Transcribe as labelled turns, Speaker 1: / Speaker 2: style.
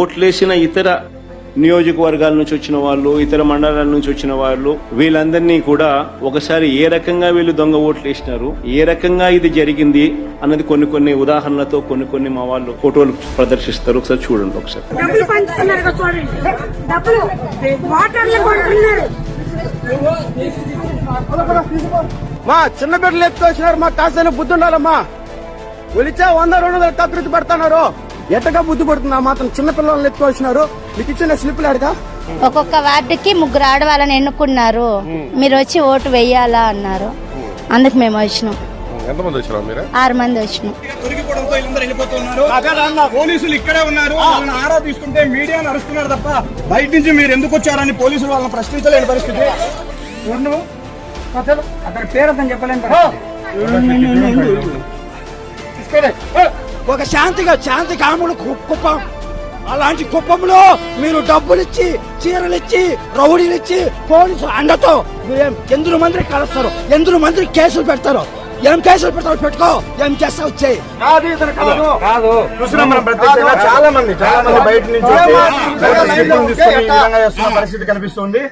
Speaker 1: ఓట్లేసిన ఇతర నియోజకవర్గాల నుంచి వచ్చిన వాళ్ళు ఇతర మండలాల నుంచి వచ్చిన వాళ్ళు వీళ్ళందరినీ కూడా ఒకసారి ఏ రకంగా వీళ్ళు దొంగ ఓట్లు వేసినారు ఏ రకంగా ఇది జరిగింది అన్నది కొన్ని కొన్ని ఉదాహరణలతో కొన్ని కొన్ని మా వాళ్ళు ఫోటోలు ప్రదర్శిస్తారు. ఒకసారి చూడండి ఒకసారి.
Speaker 2: మా చిన్న బిడ్డలు ఎత్తుకొచ్చినారు మా కాసిన బుద్ధి ఉండాలమ్మా ఒలిచా వంద రెండు వందలు కకృతి పడుతున్నారు. ఎట్టగా బుద్ధి పడుతుంది ఆ మాత్రం చిన్న పిల్లల్ని ఎత్తుకొచ్చినారు మీకు ఇచ్చిన స్లిప్లు అడగా
Speaker 3: ఒక్కొక్క వార్డుకి ముగ్గురు ఆడవాళ్ళని ఎన్నుకున్నారు. మీరు వచ్చి ఓటు వేయాలా అన్నారు. అందుకు మేము వచ్చినాం.
Speaker 4: ఎంతమంది వచ్చినారు మీరు?
Speaker 3: ఆరు మంది వచ్చినాం.
Speaker 5: దొరికిపోవడంతో వీళ్ళందరూ వెళ్ళిపోతున్నారు పోలీసులు ఇక్కడే ఉన్నారు. వాళ్ళని ఆరా తీసుకుంటే మీడియా నడుస్తున్నారు తప్ప బయట నుంచి మీరు ఎందుకు వచ్చారని పోలీసులు వాళ్ళని ప్రశ్నించలేని పరిస్థితి.
Speaker 2: అతని పేరు అతను చెప్పలేను ఒక శాంతిగా శాంతి కాముడు కు- కుప్పం. అలాంటి కుప్పంలో మీరు డబ్బులు ఇచ్చి చీరలు ఇచ్చి రౌడీలు ఇచ్చి పోలీసు అండతో ఏం- ఎందరు మంది కలుస్తారు ఎందరు మంది కేసులు పెడతారు. ఏం కేసులు పెడతారు పెట్టుకో ఏం చేస్తావు వచ్చాయి
Speaker 5: కాదు ఇతను కాదు. కాదు చూస్తున్నాం మనం ప్రత్యక్షంగా చాలా మంది చాలా మంది బయట నుంచి పరిస్థితి కనిపిస్తుంది.